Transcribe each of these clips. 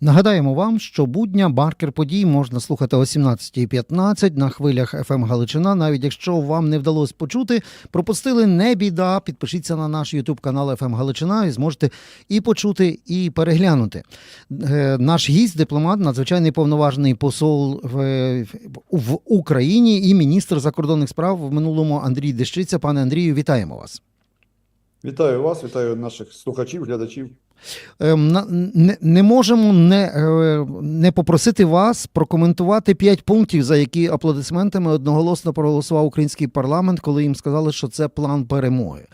Нагадаємо вам, що будня маркер подій можна слухати о 17.15 на хвилях FM Галичина. Навіть якщо вам не вдалося почути, пропустили не біда. Підпишіться на наш YouTube канал FM Галичина і зможете і почути, і переглянути. Е, Наш гість, дипломат, надзвичайний повноважений посол в, в Україні і міністр закордонних справ в минулому Андрій Дещиця. Пане Андрію, вітаємо вас. Вітаю вас, вітаю наших слухачів, глядачів. Ем, Не, можемо не, е, не попросити вас прокоментувати п'ять пунктів, за які аплодисментами одноголосно проголосував український парламент, коли їм сказали, що це план перемоги.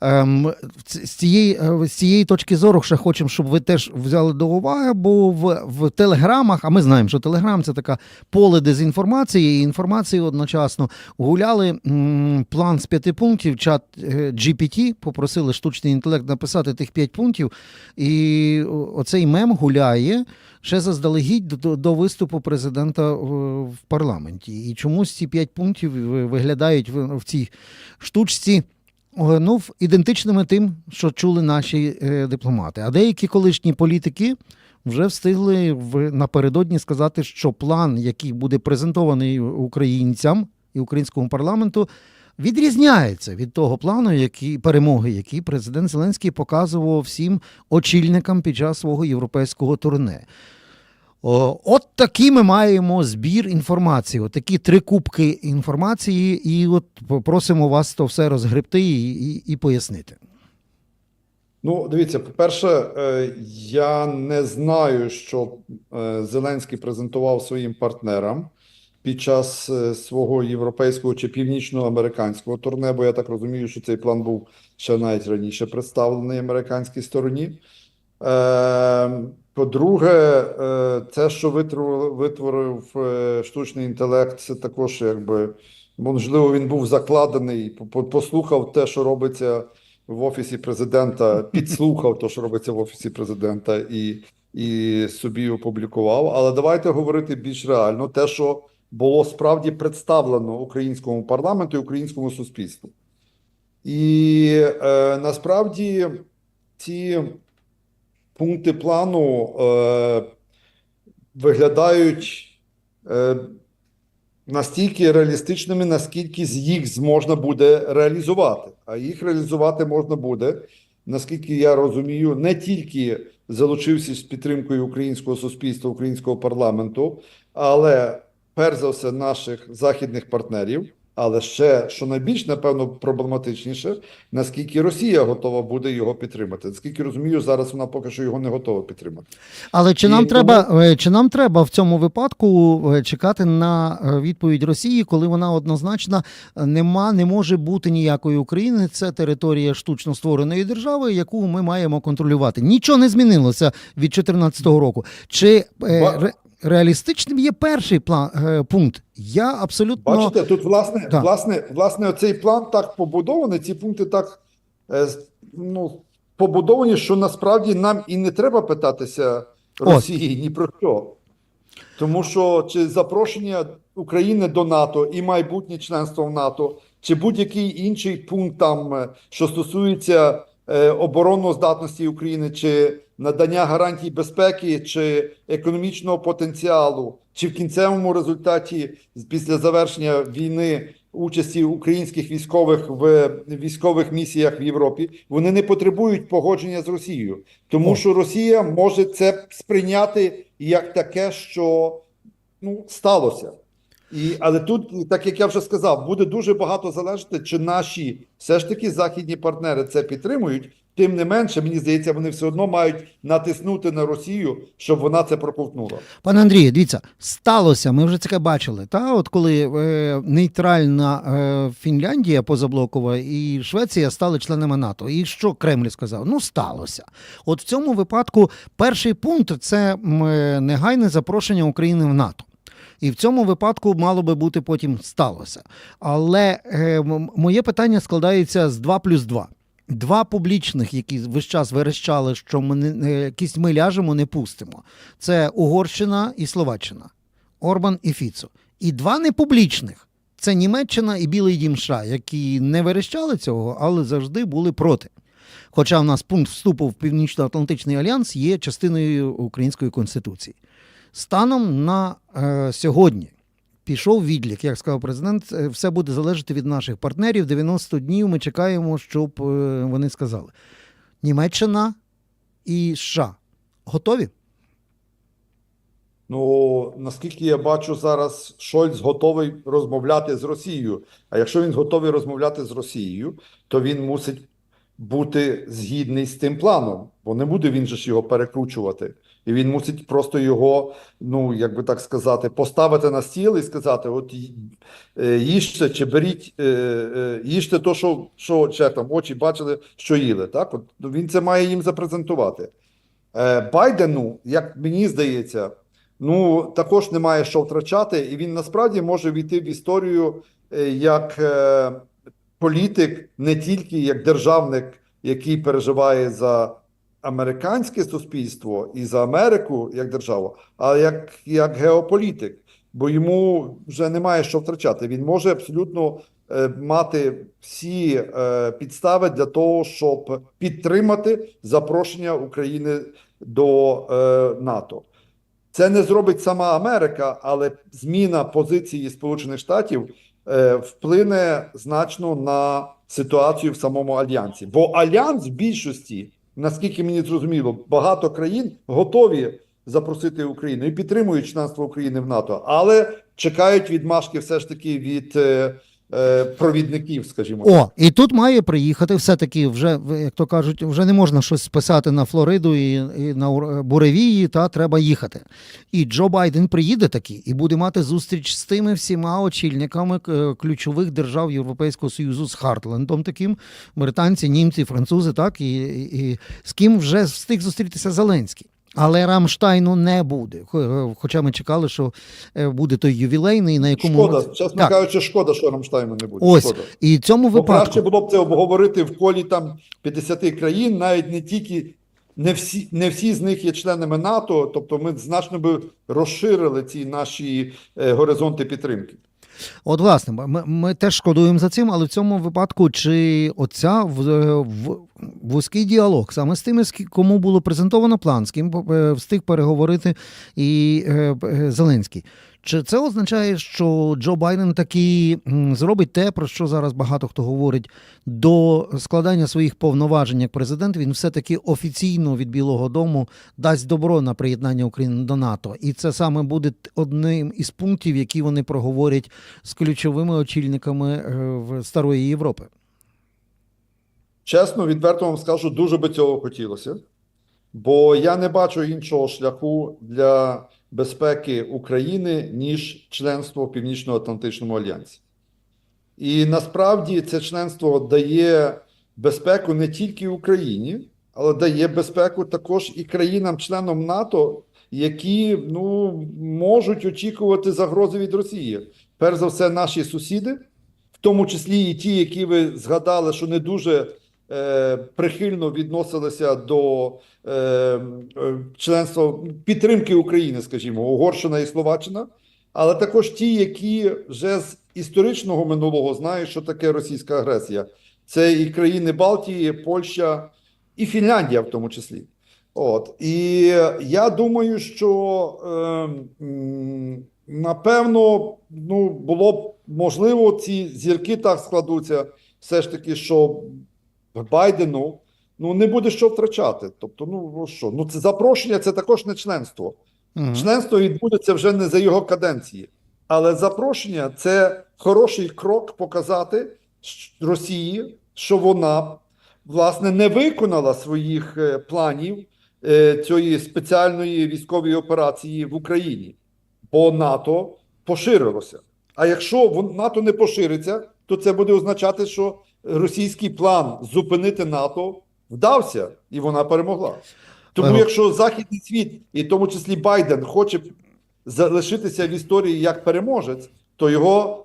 Ем, З цієї, е, з цієї точки зору ще хочемо, щоб ви теж взяли до уваги, бо в, в телеграмах, а ми знаємо, що телеграм це така поле дезінформації і інформації одночасно гуляли план з п'яти пунктів. Чат е, GPT попросили штучний інтелект написати тих п'ять пунктів. І оцей мем гуляє ще заздалегідь до, до виступу президента в, в парламенті. І чомусь ці п'ять пунктів виглядають в, в цій штучці. о, Ну, ідентичними тим, що чули наші е, дипломати. А деякі колишні політики вже встигли в, напередодні сказати, що план, який буде презентований українцям і українському парламенту, відрізняється від того плану, який перемоги, який президент Зеленський показував всім очільникам під час свого європейського турне. От такі ми маємо збір інформації, от такі три кубки інформації, і от просимо вас то все розгребти і, і, і пояснити. Ну, дивіться, по-перше, е, я не знаю, що е, Зеленський презентував своїм партнерам під час е, свого європейського чи північноамериканського турне, бо я так розумію, що цей план був ще навіть раніше представлений американській стороні. Е, По-друге, е, те, що витворив, е, штучний інтелект, це також якби можливо він був закладений, по- послухав те, що робиться в офісі президента, підслухав те, що робиться в офісі президента, і, і собі опублікував. Але давайте говорити більш реально, те, що було справді представлено українському парламенту і українському суспільству. І е, насправді ці пункти плану е, виглядають е, настільки реалістичними, наскільки їх зможна буде реалізувати. А їх реалізувати можна буде, наскільки я розумію, не тільки залучившись з підтримкою українського суспільства, українського парламенту, але перш за все наших західних партнерів. Але ще що найбільш напевно проблематичніше, наскільки Росія готова буде його підтримати. Наскільки розумію, зараз вона поки що його не готова підтримати. Але чи І нам тому- треба, чи нам треба в цьому випадку е, чекати на е, відповідь Росії, коли вона однозначно е, нема, не може бути ніякої України? Це територія штучно створеної держави, яку ми маємо контролювати. Нічого не змінилося від 2014 року. Чи Ба- реалістичним є перший план е, пункт? Я абсолютно Бачите, тут власне, Так. власне, власне, цей план так побудований, ці пункти так е, ну, побудовані, що насправді нам і не треба питатися Росії ні про що. Тому що чи запрошення України до НАТО і майбутнє членство в НАТО, чи будь-який інший пункт там, е, що стосується е, обороноздатності України, чи надання гарантій безпеки, чи економічного потенціалу, чи в кінцевому результаті після завершення війни участі українських військових в військових місіях в Європі, вони не потребують погодження з Росією, тому О. що Росія може це сприйняти як таке, що ну сталося. І, але тут, так як я вже сказав, буде дуже багато залежати, чи наші все ж таки західні партнери це підтримують. Тим не менше, мені здається, вони все одно мають натиснути на Росію, щоб вона це проковтнула. Пане Андрію, дивіться, сталося. Ми вже таке бачили. Та от коли е, нейтральна е, Фінляндія позаблокова і Швеція стали членами НАТО. І що Кремль сказав? Ну, сталося. От в цьому випадку перший пункт це е, негайне запрошення України в НАТО. І в цьому випадку мало би бути потім сталося. Але е, моє питання складається з 2 плюс 2. Два публічних, які весь час верещали, що ми не, е, якісь ми ляжемо, не пустимо. Це Угорщина і Словаччина, Орбан і Фіцо. І два непублічних це Німеччина і Білий Дім США, які не верещали цього, але завжди були проти. Хоча в нас пункт вступу в Північно-Атлантичний альянс є частиною української конституції. Станом на е, сьогодні пішов відлік, як сказав президент, е, все буде залежати від наших партнерів. 90 днів ми чекаємо, щоб е, вони сказали. Німеччина і США готові? Ну, наскільки я бачу зараз, Шольц готовий розмовляти з Росією. А якщо він готовий розмовляти з Росією, то він мусить бути згідний з тим планом, бо не буде він же ж його перекручувати. І він мусить просто його, ну як би так сказати, поставити на стіл і сказати: от е, їжте чи беріть, е, е, їжте то, що, що ще там очі бачили, що їли. Так, от ну, він це має їм запрезентувати. Байдену, як мені здається, ну також немає що втрачати, і він насправді може війти в історію як політик, не тільки як державник, який переживає за американське суспільство і за Америку як державу, а як, як геополітик, бо йому вже немає що втрачати. Він може абсолютно е, мати всі е, підстави для того, щоб підтримати запрошення України до е, НАТО. Це не зробить сама Америка, але зміна позиції Сполучених Штатів вплине значно на ситуацію в самому альянсі. Бо альянс в більшості, наскільки мені зрозуміло, багато країн готові запросити Україну і підтримують членство України в НАТО, але чекають відмашки все ж таки від е, е, провідників, скажімо. О, і тут має приїхати все-таки вже, як то кажуть, вже не можна щось списати на Флориду і, і на Ур- Буревії, та треба їхати. І Джо Байден приїде таки і буде мати зустріч з тими всіма очільниками е, ключових держав Європейського Союзу з Хартлендом, таким британці, німці, французи, так і, і, і з ким вже встиг зустрітися Зеленський. Але Рамштайну не буде. Хоча ми чекали, що е, буде той ювілейний, на якому Шкода, чесно Так. кажучи, шкода, що Рамштайну не буде. ось Шкода. і цьому Бо випадку краще було б це обговорити в колі там 50 країн, навіть не тільки не всі, не всі з них є членами НАТО. Тобто, ми значно би розширили ці наші е, горизонти підтримки. От, власне, ми, ми теж шкодуємо за цим, але в цьому випадку чи оця в, в, вузький діалог саме з тими, кому було презентовано план, з ким е, встиг переговорити і е, е, Зеленський. Чи це означає, що Джо Байден таки зробить те, про що зараз багато хто говорить, до складання своїх повноважень як президент, він все-таки офіційно від Білого Дому дасть добро на приєднання України до НАТО, і це саме буде одним із пунктів, які вони проговорять з ключовими очільниками в старої Європи. Чесно, відверто вам скажу, дуже би цього хотілося, бо я не бачу іншого шляху для безпеки України, ніж членство в Північно-Атлантичному альянсі. І насправді це членство дає безпеку не тільки Україні, але дає безпеку також і країнам-членам НАТО, які ну, можуть очікувати загрози від Росії. Перш за все, наші сусіди, в тому числі і ті, які ви згадали, що не дуже прихильно відносилися до е, е, членства підтримки України, скажімо, Угорщина і Словаччина, але також ті, які вже з історичного минулого знають, що таке російська агресія. Це і країни Балтії, Польща і Фінляндія, в тому числі. От і я думаю, що е, напевно ну, було б можливо, ці зірки так складуться, все ж таки, що Байдену ну не буде що втрачати. Тобто, ну ну що, ну це запрошення, це також не членство. Мгм. Членство відбудеться вже не за його каденції, але запрошення це хороший крок показати Росії, що вона власне не виконала своїх е, планів е, цієї спеціальної військової операції в Україні, бо НАТО поширилося. А якщо НАТО не пошириться, то це буде означати, що російський план зупинити НАТО вдався, і вона перемогла. Тому, якщо західний світ, і в тому числі Байден, хоче залишитися в історії як переможець, то його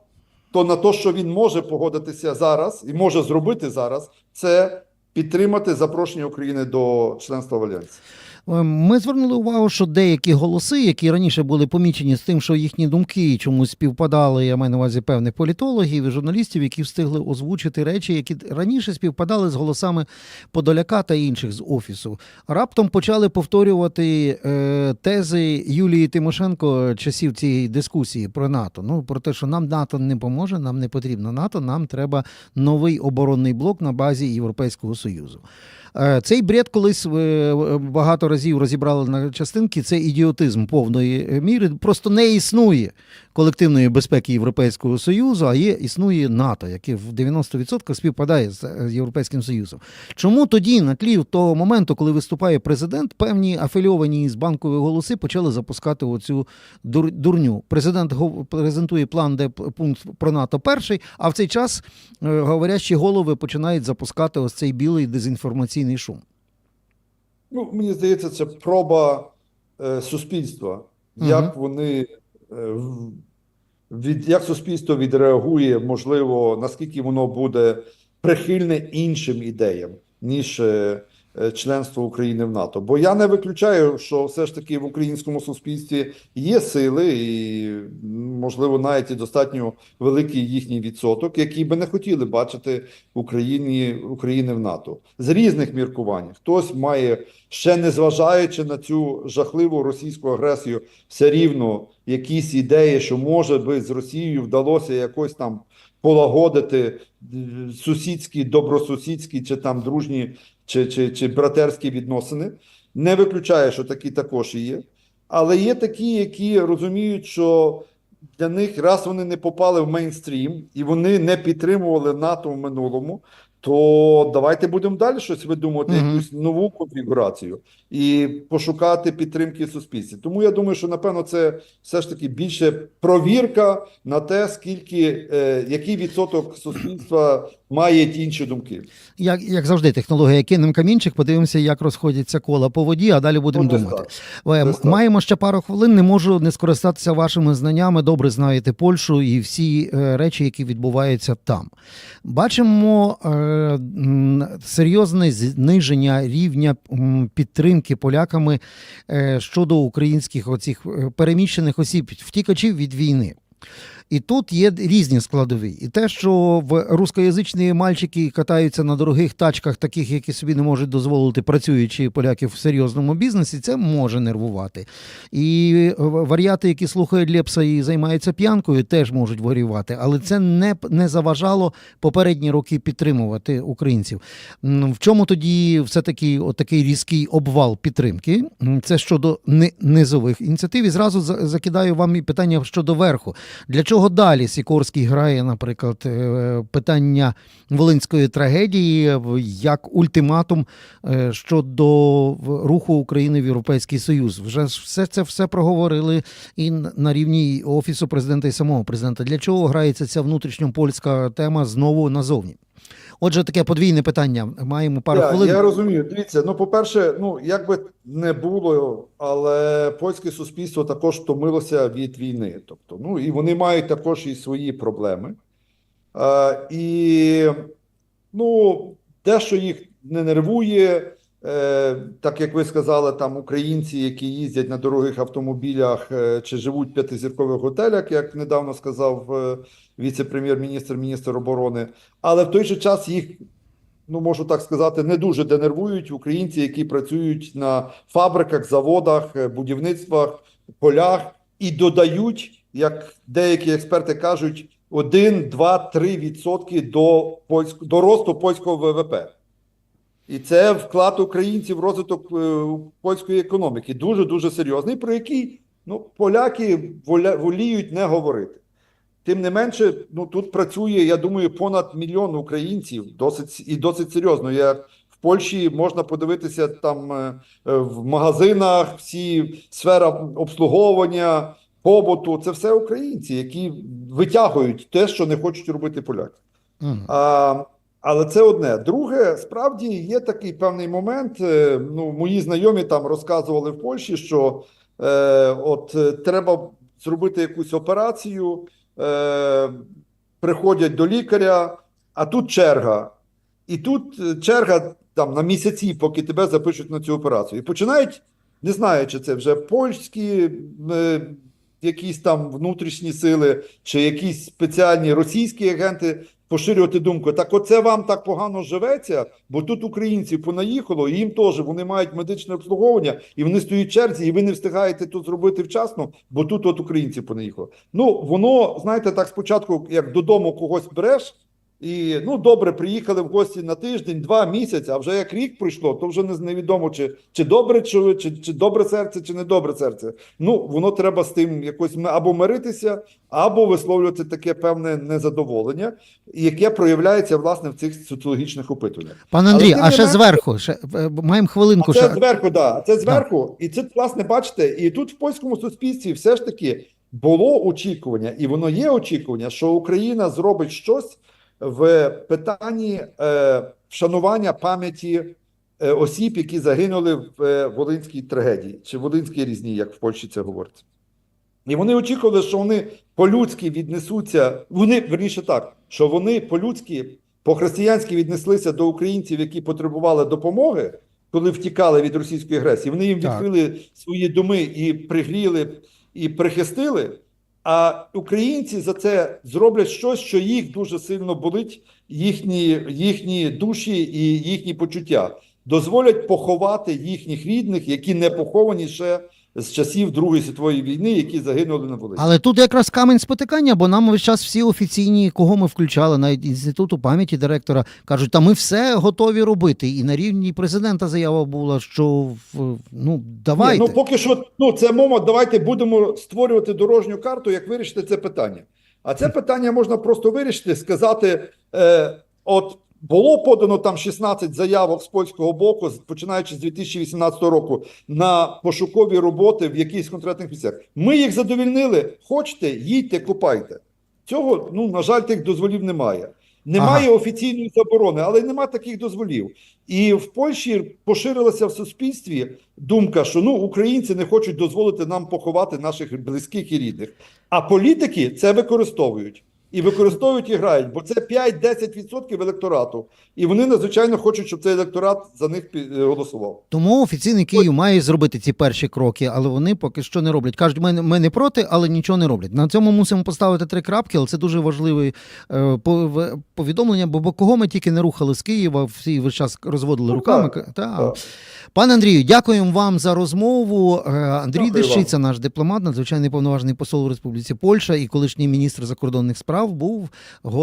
то на те, що він може погодитися зараз і може зробити зараз, це підтримати запрошення України до членства в Альянсі. Е, Ми звернули увагу, що деякі голоси, які раніше були помічені з тим, що їхні думки чомусь співпадали, я маю на увазі певних політологів і журналістів, які встигли озвучити речі, які раніше співпадали з голосами Подоляка та інших з офісу. Раптом почали повторювати е, тези Юлії Тимошенко часів цієї дискусії про НАТО. Ну про те, що нам НАТО не поможе, нам не потрібно НАТО, нам треба новий оборонний блок на базі Європейського Союзу. Е, Цей бред колись е, багато разів розібрали на частинки. Це ідіотизм повної е, міри. Просто не існує колективної безпеки Європейського Союзу, а є існує НАТО, яке в 90% співпадає з е, Європейським Союзом. Чому тоді, на тлі того моменту, коли виступає президент, певні афільовані з банкові голоси почали запускати оцю дур- дурню? Президент гов- презентує план, де пункт про НАТО перший, а в цей час е, говорящі голови починають запускати ось цей білий дезінформаційний шум. Ну, мені здається, це проба е, суспільства, як вони е, від, як суспільство відреагує, можливо, наскільки воно буде прихильне іншим ідеям, ніж е, членство України в НАТО. Бо я не виключаю, що все ж таки в українському суспільстві є сили, і можливо навіть і достатньо великий їхній відсоток, які би не хотіли бачити Україні України в НАТО з різних міркувань. Хтось має ще не зважаючи на цю жахливу російську агресію, все рівно якісь ідеї, що може би з Росією вдалося якось там полагодити е, сусідські, добросусідські чи там дружні чи, чи, чи братерські відносини. Не виключає, що такі також і є. Але є такі, які розуміють, що для них раз вони не попали в мейнстрім і вони не підтримували НАТО в минулому, то давайте будемо далі щось видумувати, Мгм. якусь нову конфігурацію і пошукати підтримки в суспільстві. Тому я думаю, що напевно це все ж таки більше провірка на те, скільки е, який відсоток суспільства має ті інші думки. Як, як завжди, технологія кинем камінчик, подивимося, як розходяться кола по воді, а далі будемо Ну, думати. так. Е, так. Маємо ще пару хвилин. Не можу не скористатися вашими знаннями. Добре знаєте Польщу і всі е, речі, які відбуваються там. Бачимо е, серйозне зниження рівня м, підтримки поляками е, щодо українських оцих е, переміщених осіб, втікачів від війни. І тут є різні складові. І те, що в рускоязичні мальчики катаються на дорогих тачках, таких, які собі не можуть дозволити працюючі поляки в серйозному бізнесі, це може нервувати. І е, варіати, які слухають Лепса і займаються п'янкою, теж можуть горювати. Але це не, не заважало попередні роки підтримувати українців. В чому тоді все-таки отакий різкий обвал підтримки? Це щодо ни- низових ініціатив. І зразу закидаю вам і питання щодо верху. Для чого далі Сікорський грає, наприклад, е, питання Волинської трагедії як ультиматум е, щодо руху України в Європейський Союз? Вже все це все проговорили і на рівні офісу президента і самого президента. Для чого грається ця внутрішньопольська тема знову назовні? Отже, таке подвійне питання. Маємо пару хвилин. я розумію. Дивіться, ну, по-перше, ну як би не було, але польське суспільство також втомилося від війни. Тобто, ну і вони мають також і свої проблеми. А, і ну, те, що їх не нервує, так як ви сказали, там українці, які їздять на дорогих автомобілях е, чи живуть в п'ятизіркових готелях, як недавно сказав е, віце-прем'єр-міністр, міністр оборони, але в той же час їх ну можу так сказати, не дуже денервують українці, які працюють на фабриках, заводах, е, будівництвах, полях і додають, як деякі експерти кажуть, 1, 2, 3 відсотки до польськ... до росту польського ВВП. І це вклад українців в розвиток е, польської економіки. Дуже дуже серйозний, про який ну, поляки воліють не говорити. Тим не менше, ну тут працює, я думаю, понад мільйон українців, досить і досить серйозно. Я в Польщі можна подивитися там е, е, в магазинах, всі сфера обслуговування, побуту. Це все українці, які витягують те, що не хочуть робити поляки. Мгм. А, але це одне. Друге, справді є такий певний момент. е, Ну, мої знайомі там розказували в Польщі, що е, от е, треба зробити якусь операцію, е, приходять до лікаря, а тут черга. І тут е, черга там на місяці, поки тебе запишуть на цю операцію. І починають Не знаю, чи це вже польські е, якісь там внутрішні сили, чи якісь спеціальні російські агенти поширювати думку. Так оце вам так погано живеться, бо тут українців понаїхало, і їм теж вони мають медичне обслуговування, і вони стоять в черзі, і ви не встигаєте тут зробити вчасно, бо тут от українців понаїхало. Ну, воно, знаєте, так спочатку, як додому когось береш, і ну добре, приїхали в гості на тиждень, два місяці, а вже як рік пройшло, то вже не невідомо, чи, чи добре, чи, чи, чи добре серце, чи не добре серце. Ну, воно треба з тим якось або миритися, або висловлювати таке певне незадоволення, яке проявляється власне в цих соціологічних опитуваннях. Але Андрій, а ще зверху, ще, е, маємо хвилинку. А це Ще. зверху, да. Це зверху. І це, власне, бачите, і тут в польському суспільстві все ж таки було очікування, і воно є очікування, що Україна зробить щось в питанні е, вшанування пам'яті е, осіб, які загинули в е, Волинській трагедії, чи Волинській різні, як в Польщі це говориться. І вони очікували, що вони по-людськи віднесуться, вони, верніше так, що вони по-людськи, по-християнськи віднеслися до українців, які потребували допомоги, коли втікали від російської агресії. Вони їм Так. відкрили свої доми і пригріли, і прихистили. А українці за це зроблять щось, що їх дуже сильно болить, їхні, їхні душі і їхні почуття. Дозволять поховати їхніх рідних, які не поховані ще з часів Другої світової війни, які загинули на Волині. Але тут якраз камінь спотикання, бо нам весь час всі офіційні, кого ми включали, навіть інституту пам'яті директора, кажуть, та ми все готові робити. І на рівні президента заява була, що ну давайте. Ні, ну поки що, ну це мова. Давайте будемо створювати дорожню карту, як вирішити це питання. А це питання можна просто вирішити, сказати: е, от було подано там 16 заявок з польського боку, починаючи з 2018 року, на пошукові роботи в якихось конкретних місцях. Ми їх задовільнили. Хочете, їдьте, купайте. Цього, ну на жаль, тих дозволів немає. Немає офіційної заборони, але нема таких дозволів. І в Польщі поширилася в суспільстві думка, що ну українці не хочуть дозволити нам поховати наших близьких і рідних. А політики це використовують. І використовують і грають, бо це 5-10% електорату. І вони надзвичайно хочуть, щоб цей електорат за них е, голосував. Тому офіційний Київ має зробити ці перші кроки, але вони поки що не роблять. Кажуть, ми, ми не проти, але нічого не роблять. На цьому мусимо поставити три крапки, але це дуже важливе повідомлення, бо, бо кого ми тільки не рухали з Києва, всі весь час розводили Ну, руками. так, Та. так. Пане Андрію, дякуємо вам за розмову. Е, Андрій Дещиця, наш дипломат, надзвичайний повноважений посол у Республіці Польща і колишній міністр закордонних справ, був гостем.